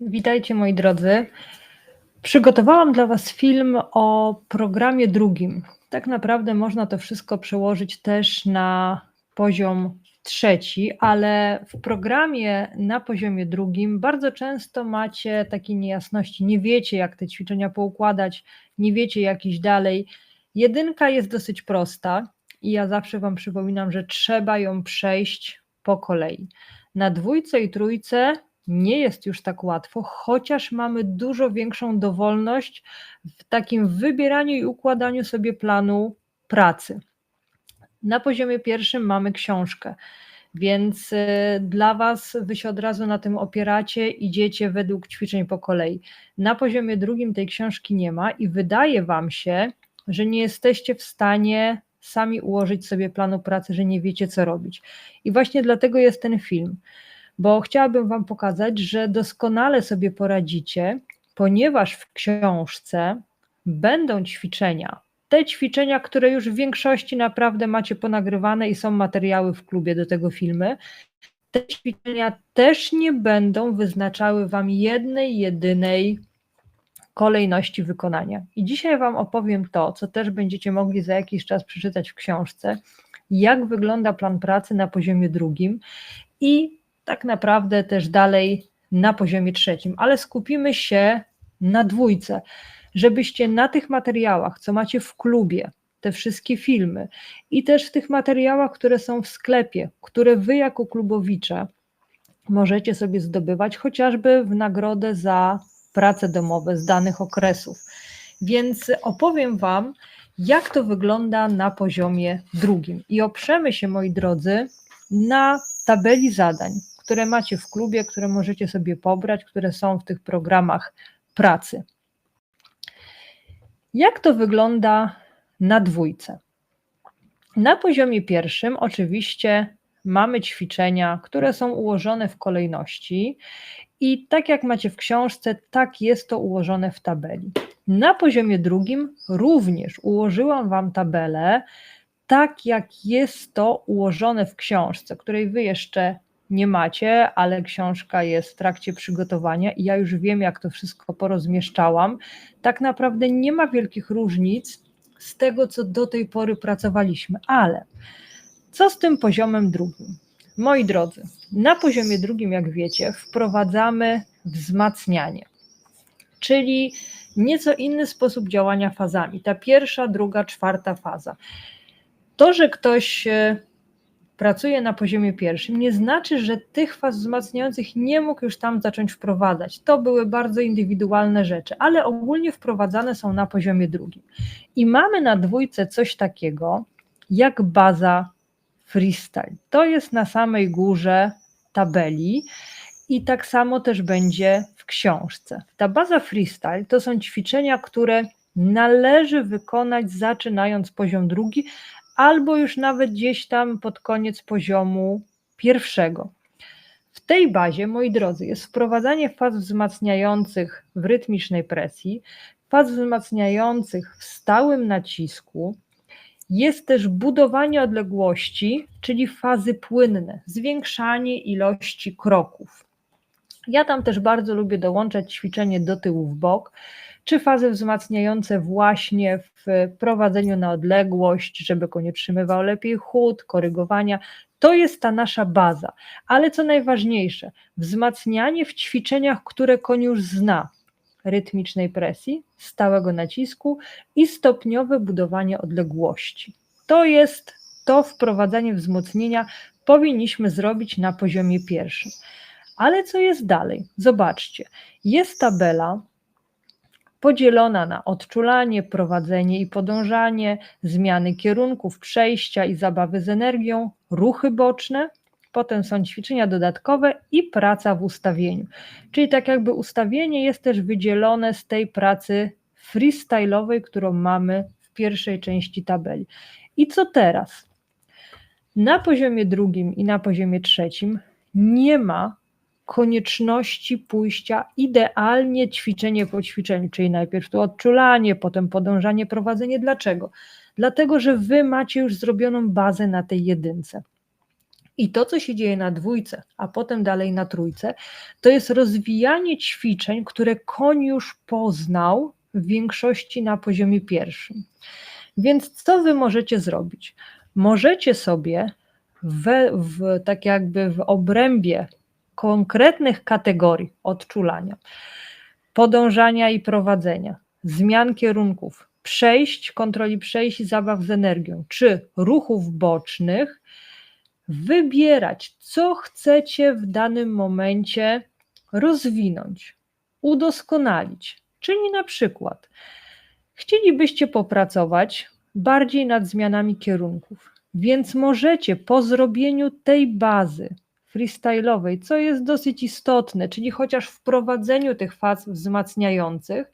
Witajcie moi drodzy. Przygotowałam dla Was film o programie drugim. Tak naprawdę można to wszystko przełożyć też na poziom trzeci, ale w programie na poziomie drugim bardzo często macie takie niejasności. Nie wiecie, jak te ćwiczenia poukładać, nie wiecie, jak iść dalej. Jedynka jest dosyć prosta i ja zawsze Wam przypominam, że trzeba ją przejść po kolei. Na dwójce i trójce nie jest już tak łatwo, chociaż mamy dużo większą dowolność w takim wybieraniu i układaniu sobie planu pracy. Na poziomie pierwszym mamy książkę, więc y, dla Was Wy się od razu na tym opieracie, idziecie według ćwiczeń po kolei. Na poziomie drugim tej książki nie ma i wydaje Wam się, że nie jesteście w stanie sami ułożyć sobie planu pracy, że nie wiecie co robić. I właśnie dlatego jest ten film bo chciałabym Wam pokazać, że doskonale sobie poradzicie, ponieważ w książce będą ćwiczenia. Te ćwiczenia, które już w większości naprawdę macie ponagrywane i są materiały w klubie do tego filmy, te ćwiczenia też nie będą wyznaczały Wam jednej, jedynej kolejności wykonania. I dzisiaj Wam opowiem to, co też będziecie mogli za jakiś czas przeczytać w książce, jak wygląda plan pracy na poziomie drugim i tak naprawdę też dalej na poziomie trzecim, ale skupimy się na dwójce, żebyście na tych materiałach, co macie w klubie, te wszystkie filmy i też w tych materiałach, które są w sklepie, które wy jako klubowicze możecie sobie zdobywać, chociażby w nagrodę za prace domowe z danych okresów. Więc opowiem Wam, jak to wygląda na poziomie drugim. I oprzemy się, moi drodzy, na tabeli zadań, które macie w klubie, które możecie sobie pobrać, które są w tych programach pracy. Jak to wygląda na dwójce? Na poziomie pierwszym oczywiście mamy ćwiczenia, które są ułożone w kolejności i tak jak macie w książce, tak jest to ułożone w tabeli. Na poziomie drugim również ułożyłam Wam tabelę, tak jak jest to ułożone w książce, której Wy jeszcze nie macie, ale książka jest w trakcie przygotowania i ja już wiem, jak to wszystko porozmieszczałam. Tak naprawdę nie ma wielkich różnic z tego, co do tej pory pracowaliśmy, ale co z tym poziomem drugim? Moi drodzy, na poziomie drugim, jak wiecie, wprowadzamy wzmacnianie, czyli nieco inny sposób działania fazami. Ta pierwsza, druga, czwarta faza. To, że ktoś e, pracuje na poziomie pierwszym, nie znaczy, że tych faz wzmacniających nie mógł już tam zacząć wprowadzać. To były bardzo indywidualne rzeczy, ale ogólnie wprowadzane są na poziomie drugim. I mamy na dwójce coś takiego jak baza freestyle. To jest na samej górze tabeli i tak samo też będzie w książce. Ta baza freestyle to są ćwiczenia, które należy wykonać zaczynając poziom drugi, albo już nawet gdzieś tam pod koniec poziomu pierwszego. W tej bazie, moi drodzy, jest wprowadzanie faz wzmacniających w rytmicznej presji, faz wzmacniających w stałym nacisku, jest też budowanie odległości, czyli fazy płynne, zwiększanie ilości kroków. Ja tam też bardzo lubię dołączać ćwiczenie do tyłu w bok, czy fazy wzmacniające właśnie w prowadzeniu na odległość, żeby koń otrzymywał lepiej chód, korygowania. To jest ta nasza baza. Ale co najważniejsze, wzmacnianie w ćwiczeniach, które koń już zna, rytmicznej presji, stałego nacisku i stopniowe budowanie odległości. To jest to wprowadzanie wzmocnienia powinniśmy zrobić na poziomie pierwszym. Ale co jest dalej? Zobaczcie, jest tabela podzielona na odczulanie, prowadzenie i podążanie, zmiany kierunków, przejścia i zabawy z energią, ruchy boczne, potem są ćwiczenia dodatkowe i praca w ustawieniu. Czyli tak jakby ustawienie jest też wydzielone z tej pracy freestyle'owej, którą mamy w pierwszej części tabeli. I co teraz? Na poziomie drugim i na poziomie trzecim nie ma konieczności pójścia idealnie ćwiczenie po ćwiczeniu, czyli najpierw to odczulanie, potem podążanie, prowadzenie. Dlaczego? Dlatego, że wy macie już zrobioną bazę na tej jedynce. I to, co się dzieje na dwójce, a potem dalej na trójce, to jest rozwijanie ćwiczeń, które koń już poznał w większości na poziomie pierwszym. Więc co wy możecie zrobić? Możecie sobie we, w, tak jakby w obrębie konkretnych kategorii odczulania, podążania i prowadzenia, zmian kierunków, przejść, kontroli przejść i zabaw z energią, czy ruchów bocznych, wybierać, co chcecie w danym momencie rozwinąć, udoskonalić. Czyli na przykład chcielibyście popracować bardziej nad zmianami kierunków, więc możecie po zrobieniu tej bazy freestyle'owej, co jest dosyć istotne, czyli chociaż wprowadzeniu tych faz wzmacniających,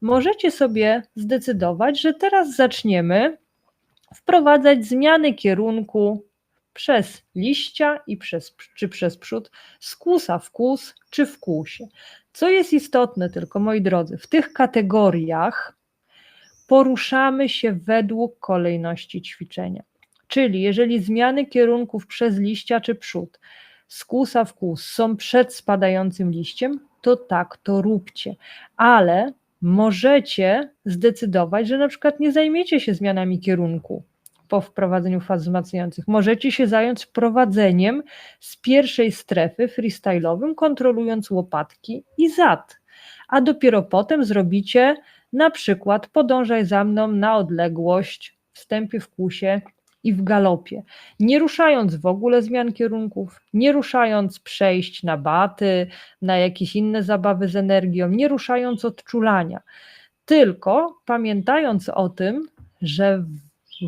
możecie sobie zdecydować, że teraz zaczniemy wprowadzać zmiany kierunku przez liścia i przez, czy przez przód, z kłusa w kłus czy w kłusie. Co jest istotne tylko, moi drodzy, w tych kategoriach poruszamy się według kolejności ćwiczenia. Czyli jeżeli zmiany kierunków przez liścia czy przód, z kłusa w kłus są przed spadającym liściem, to tak to róbcie. Ale możecie zdecydować, że na przykład nie zajmiecie się zmianami kierunku po wprowadzeniu faz wzmacniających. Możecie się zająć prowadzeniem z pierwszej strefy freestyle'owym, kontrolując łopatki i zad, a dopiero potem zrobicie na przykład podążaj za mną na odległość, wstępie w kłusie i w galopie, nie ruszając w ogóle zmian kierunków, nie ruszając przejść na baty, na jakieś inne zabawy z energią, nie ruszając odczulania, tylko pamiętając o tym, że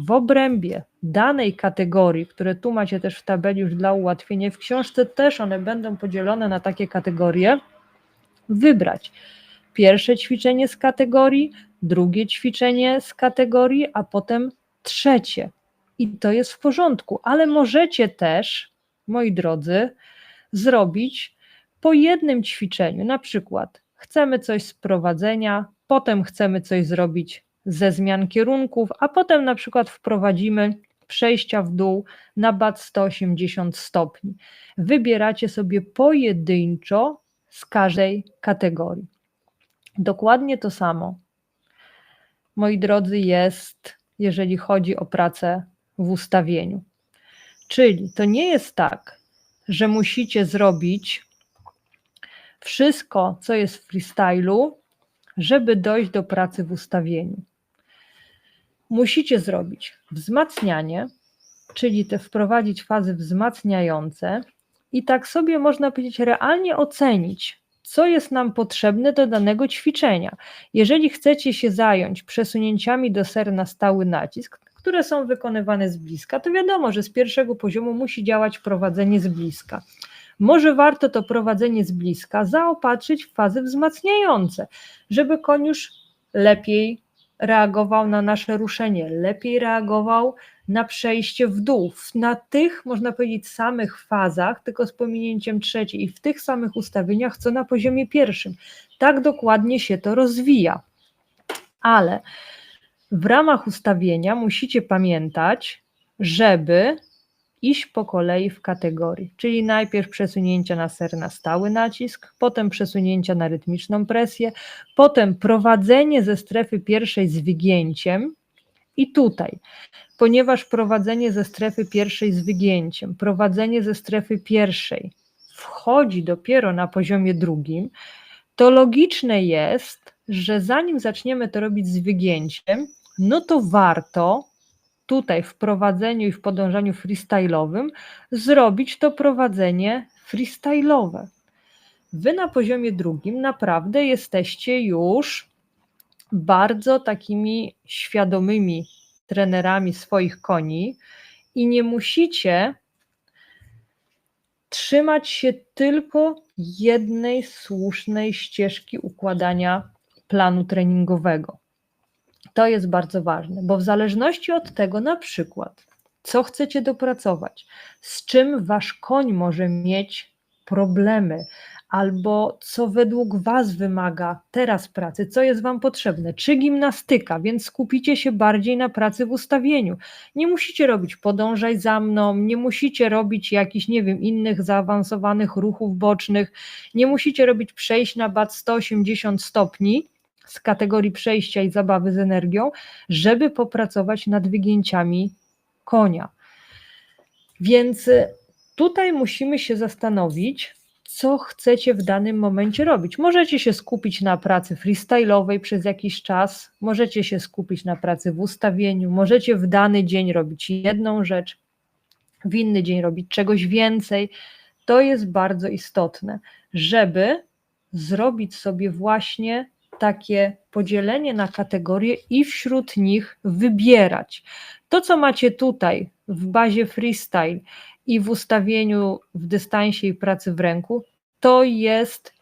w obrębie danej kategorii, które tu macie też w tabeli już dla ułatwienia, w książce też one będą podzielone na takie kategorie, wybrać pierwsze ćwiczenie z kategorii, drugie ćwiczenie z kategorii, a potem trzecie. I to jest w porządku, ale możecie też, moi drodzy, zrobić po jednym ćwiczeniu. Na przykład chcemy coś z prowadzenia, potem chcemy coś zrobić ze zmian kierunków, a potem na przykład wprowadzimy przejścia w dół na bat 180 stopni. Wybieracie sobie pojedynczo z każdej kategorii. Dokładnie to samo, moi drodzy, jest, jeżeli chodzi o pracę w ustawieniu. Czyli to nie jest tak, że musicie zrobić wszystko, co jest w freestylu, żeby dojść do pracy w ustawieniu. Musicie zrobić wzmacnianie, czyli te wprowadzić fazy wzmacniające i tak sobie można powiedzieć realnie ocenić, co jest nam potrzebne do danego ćwiczenia. Jeżeli chcecie się zająć przesunięciami do ser na stały nacisk, które są wykonywane z bliska, to wiadomo, że z pierwszego poziomu musi działać prowadzenie z bliska. Może warto to prowadzenie z bliska zaopatrzyć w fazy wzmacniające, żeby już lepiej reagował na nasze ruszenie, lepiej reagował na przejście w dół. Na tych, można powiedzieć, samych fazach, tylko z pominięciem trzeciej i w tych samych ustawieniach, co na poziomie pierwszym. Tak dokładnie się to rozwija. Ale w ramach ustawienia musicie pamiętać, żeby iść po kolei w kategorii, czyli najpierw przesunięcia na ser na stały nacisk, potem przesunięcia na rytmiczną presję, potem prowadzenie ze strefy pierwszej z wygięciem i tutaj, ponieważ prowadzenie ze strefy pierwszej z wygięciem, prowadzenie ze strefy pierwszej wchodzi dopiero na poziomie drugim, to logiczne jest, że zanim zaczniemy to robić z wygięciem, no to warto tutaj w prowadzeniu i w podążaniu freestyle'owym zrobić to prowadzenie freestyle'owe. Wy na poziomie drugim naprawdę jesteście już bardzo takimi świadomymi trenerami swoich koni i nie musicie trzymać się tylko jednej słusznej ścieżki układania planu treningowego. To jest bardzo ważne, bo w zależności od tego, na przykład, co chcecie dopracować, z czym wasz koń może mieć problemy, albo co według Was wymaga teraz pracy, co jest Wam potrzebne, czy gimnastyka, więc skupicie się bardziej na pracy w ustawieniu. Nie musicie robić podążaj za mną, nie musicie robić jakichś, nie wiem, innych zaawansowanych ruchów bocznych, nie musicie robić przejść na bat 180 stopni z kategorii przejścia i zabawy z energią, żeby popracować nad wygięciami konia. Więc tutaj musimy się zastanowić, co chcecie w danym momencie robić. Możecie się skupić na pracy freestyle'owej przez jakiś czas, możecie się skupić na pracy w ustawieniu, możecie w dany dzień robić jedną rzecz, w inny dzień robić czegoś więcej. To jest bardzo istotne, żeby zrobić sobie właśnie takie podzielenie na kategorie i wśród nich wybierać. To, co macie tutaj w bazie freestyle i w ustawieniu w dystansie i pracy w ręku, to jest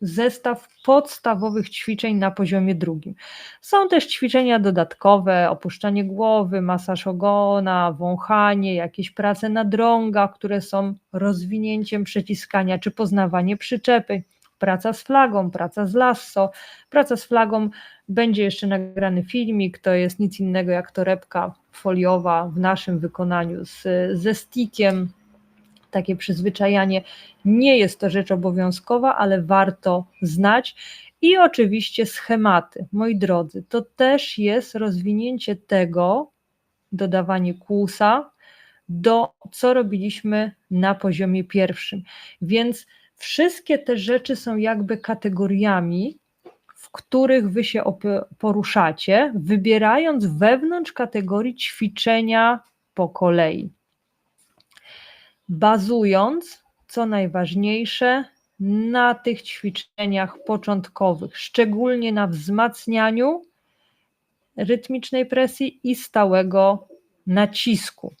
zestaw podstawowych ćwiczeń na poziomie drugim. Są też ćwiczenia dodatkowe, opuszczanie głowy, masaż ogona, wąchanie, jakieś prace na drągach, które są rozwinięciem przeciskania czy poznawanie przyczepy praca z flagą, praca z lasso. Praca z flagą będzie jeszcze nagrany filmik, to jest nic innego jak torebka foliowa w naszym wykonaniu z, ze stickiem. Takie przyzwyczajanie nie jest to rzecz obowiązkowa, ale warto znać. I oczywiście schematy. Moi drodzy, to też jest rozwinięcie tego, dodawanie kłusa do co robiliśmy na poziomie pierwszym. Więc Wszystkie te rzeczy są jakby kategoriami, w których wy się poruszacie, wybierając wewnątrz kategorii ćwiczenia po kolei. Bazując, co najważniejsze, na tych ćwiczeniach początkowych, szczególnie na wzmacnianiu rytmicznej presji i stałego nacisku.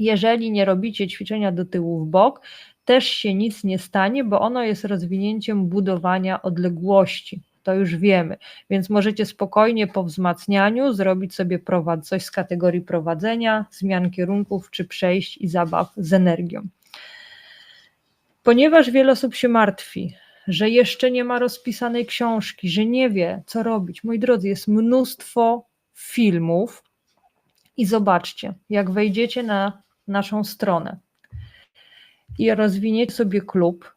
Jeżeli nie robicie ćwiczenia do tyłu w bok, też się nic nie stanie, bo ono jest rozwinięciem budowania odległości. To już wiemy, więc możecie spokojnie po wzmacnianiu zrobić sobie prowad, coś z kategorii prowadzenia, zmian kierunków czy przejść i zabaw z energią. Ponieważ wiele osób się martwi, że jeszcze nie ma rozpisanej książki, że nie wie, co robić. Moi drodzy, jest mnóstwo filmów i zobaczcie, jak wejdziecie na naszą stronę, i rozwiniecie sobie klub,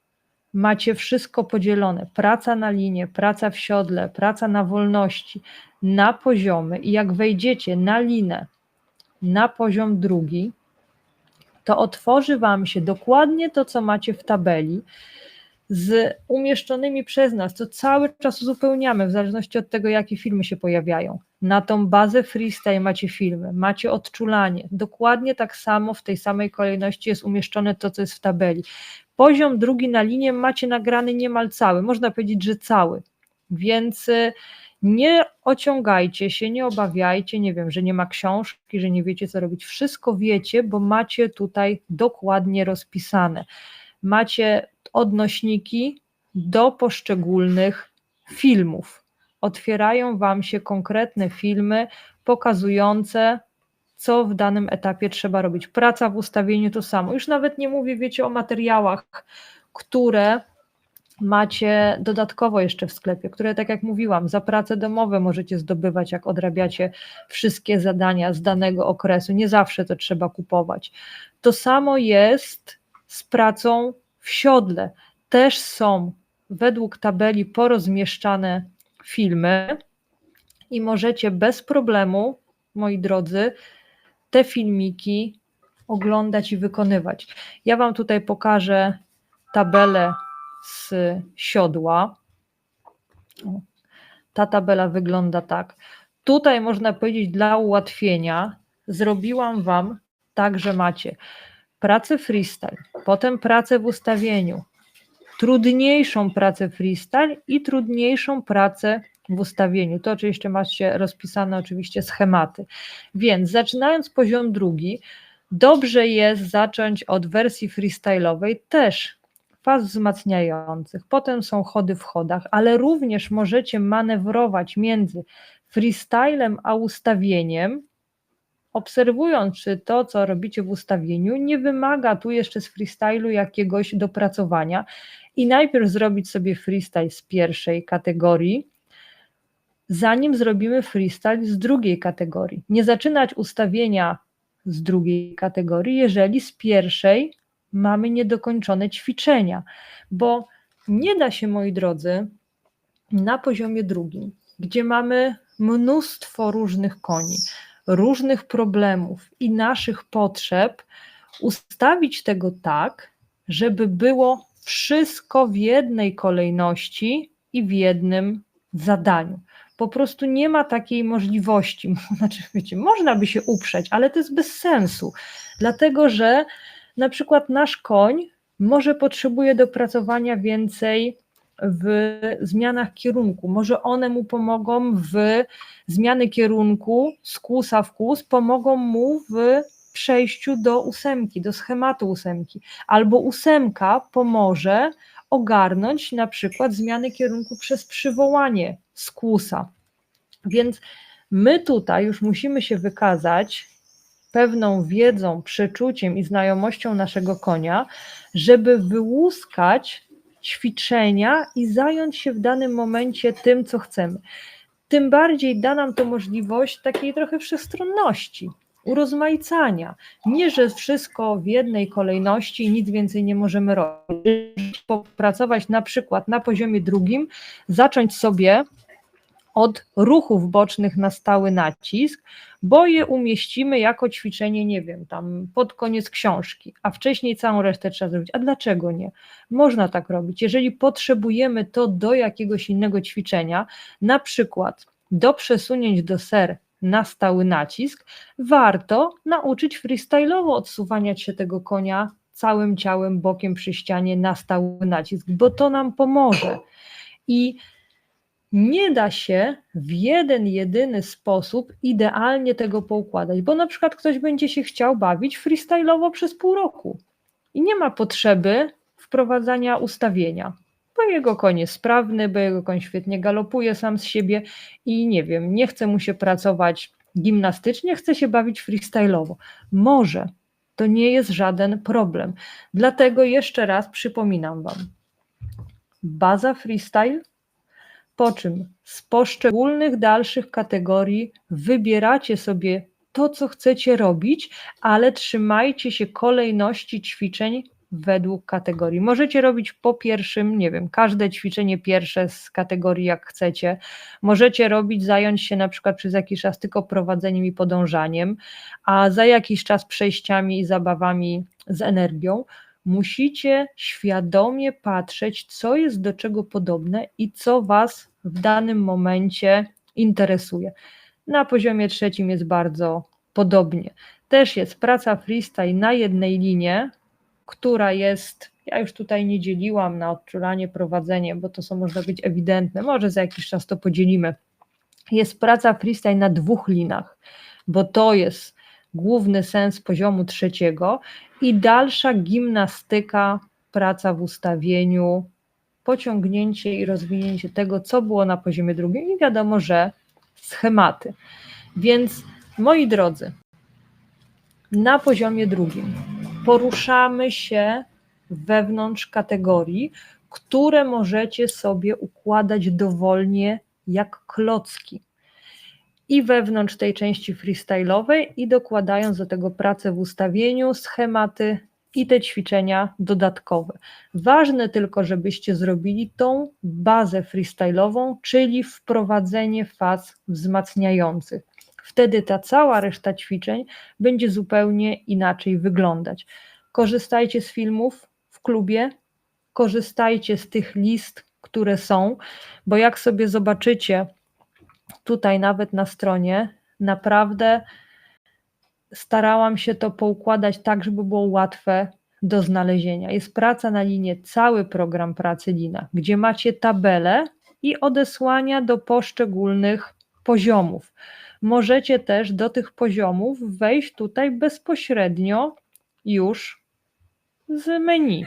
macie wszystko podzielone, praca na linie, praca w siodle, praca na wolności, na poziomy i jak wejdziecie na linę, na poziom drugi, to otworzy Wam się dokładnie to, co macie w tabeli, z umieszczonymi przez nas, co cały czas uzupełniamy, w zależności od tego, jakie filmy się pojawiają. Na tą bazę freestyle macie filmy, macie odczulanie. Dokładnie tak samo w tej samej kolejności jest umieszczone to, co jest w tabeli. Poziom drugi na linię macie nagrany niemal cały, można powiedzieć, że cały. Więc y, nie ociągajcie się, nie obawiajcie, nie wiem, że nie ma książki, że nie wiecie, co robić. Wszystko wiecie, bo macie tutaj dokładnie rozpisane. Macie odnośniki do poszczególnych filmów. Otwierają Wam się konkretne filmy pokazujące, co w danym etapie trzeba robić. Praca w ustawieniu to samo. Już nawet nie mówię, wiecie, o materiałach, które macie dodatkowo jeszcze w sklepie, które, tak jak mówiłam, za prace domowe możecie zdobywać, jak odrabiacie wszystkie zadania z danego okresu. Nie zawsze to trzeba kupować. To samo jest z pracą w siodle też są według tabeli porozmieszczane filmy i możecie bez problemu, moi drodzy, te filmiki oglądać i wykonywać. Ja Wam tutaj pokażę tabelę z siodła. Ta tabela wygląda tak. Tutaj można powiedzieć dla ułatwienia zrobiłam Wam tak, że macie pracę freestyle, potem pracę w ustawieniu, trudniejszą pracę freestyle i trudniejszą pracę w ustawieniu. To oczywiście macie rozpisane oczywiście schematy. Więc zaczynając poziom drugi, dobrze jest zacząć od wersji freestyle'owej też faz wzmacniających, potem są chody w chodach, ale również możecie manewrować między freestylem a ustawieniem, obserwując, czy to, co robicie w ustawieniu, nie wymaga tu jeszcze z freestylu jakiegoś dopracowania. I najpierw zrobić sobie freestyle z pierwszej kategorii, zanim zrobimy freestyle z drugiej kategorii. Nie zaczynać ustawienia z drugiej kategorii, jeżeli z pierwszej mamy niedokończone ćwiczenia, bo nie da się, moi drodzy, na poziomie drugim, gdzie mamy mnóstwo różnych koni, różnych problemów i naszych potrzeb, ustawić tego tak, żeby było wszystko w jednej kolejności i w jednym zadaniu. Po prostu nie ma takiej możliwości. Znaczy, wiecie, można by się uprzeć, ale to jest bez sensu, dlatego że na przykład nasz koń może potrzebuje dopracowania więcej w zmianach kierunku. Może one mu pomogą w zmiany kierunku z kłusa w kłus, pomogą mu w przejściu do ósemki, do schematu ósemki, albo ósemka pomoże ogarnąć na przykład zmiany kierunku przez przywołanie z kłusa. Więc my tutaj już musimy się wykazać pewną wiedzą, przeczuciem i znajomością naszego konia, żeby wyłuskać ćwiczenia i zająć się w danym momencie tym, co chcemy. Tym bardziej da nam to możliwość takiej trochę wszechstronności, urozmaicania. Nie, że wszystko w jednej kolejności i nic więcej nie możemy robić. Popracować na przykład na poziomie drugim, zacząć sobie od ruchów bocznych na stały nacisk, bo je umieścimy jako ćwiczenie, nie wiem, tam pod koniec książki, a wcześniej całą resztę trzeba zrobić. A dlaczego nie? Można tak robić. Jeżeli potrzebujemy to do jakiegoś innego ćwiczenia, na przykład do przesunięć do ser na stały nacisk, warto nauczyć freestyle'owo odsuwania się tego konia całym ciałem, bokiem przy ścianie na stały nacisk, bo to nam pomoże. I nie da się w jeden, jedyny sposób idealnie tego poukładać, bo na przykład ktoś będzie się chciał bawić freestyle'owo przez pół roku i nie ma potrzeby wprowadzania ustawienia, bo jego koń jest sprawny, bo jego koń świetnie galopuje sam z siebie i nie wiem, nie chce mu się pracować gimnastycznie, chce się bawić freestyle'owo. Może, to nie jest żaden problem. Dlatego jeszcze raz przypominam Wam, baza freestyle po czym z poszczególnych dalszych kategorii wybieracie sobie to, co chcecie robić, ale trzymajcie się kolejności ćwiczeń według kategorii. Możecie robić po pierwszym, nie wiem, każde ćwiczenie pierwsze z kategorii jak chcecie. Możecie robić, zająć się na przykład przez jakiś czas tylko prowadzeniem i podążaniem, a za jakiś czas przejściami i zabawami z energią musicie świadomie patrzeć, co jest do czego podobne i co Was w danym momencie interesuje. Na poziomie trzecim jest bardzo podobnie. Też jest praca freestyle na jednej linie, która jest, ja już tutaj nie dzieliłam na odczulanie, prowadzenie, bo to są można być ewidentne, może za jakiś czas to podzielimy. Jest praca freestyle na dwóch linach, bo to jest główny sens poziomu trzeciego i dalsza gimnastyka, praca w ustawieniu, pociągnięcie i rozwinięcie tego, co było na poziomie drugim i wiadomo, że schematy. Więc moi drodzy, na poziomie drugim poruszamy się wewnątrz kategorii, które możecie sobie układać dowolnie jak klocki i wewnątrz tej części freestyle'owej i dokładając do tego pracę w ustawieniu, schematy i te ćwiczenia dodatkowe. Ważne tylko, żebyście zrobili tą bazę freestyle'ową, czyli wprowadzenie faz wzmacniających. Wtedy ta cała reszta ćwiczeń będzie zupełnie inaczej wyglądać. Korzystajcie z filmów w klubie, korzystajcie z tych list, które są, bo jak sobie zobaczycie, tutaj nawet na stronie, naprawdę starałam się to poukładać tak, żeby było łatwe do znalezienia. Jest praca na linie, cały program pracy Lina, gdzie macie tabelę i odesłania do poszczególnych poziomów. Możecie też do tych poziomów wejść tutaj bezpośrednio już z menu.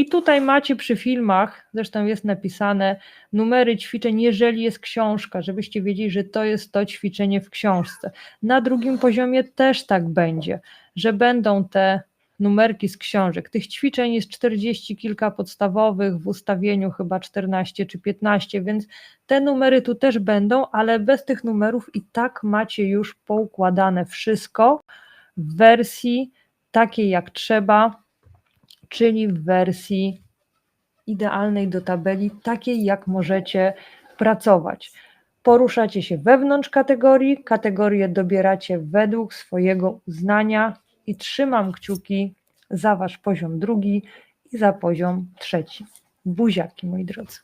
I tutaj macie przy filmach, zresztą jest napisane, numery ćwiczeń, jeżeli jest książka, żebyście wiedzieli, że to jest to ćwiczenie w książce. Na drugim poziomie też tak będzie, że będą te numerki z książek. Tych ćwiczeń jest 40 kilka podstawowych, w ustawieniu chyba 14 czy 15, więc te numery tu też będą, ale bez tych numerów i tak macie już poukładane wszystko w wersji takiej jak trzeba, czyli w wersji idealnej do tabeli, takiej jak możecie pracować. Poruszacie się wewnątrz kategorii, kategorie dobieracie według swojego uznania i trzymam kciuki za Wasz poziom drugi i za poziom trzeci. Buziaki, moi drodzy.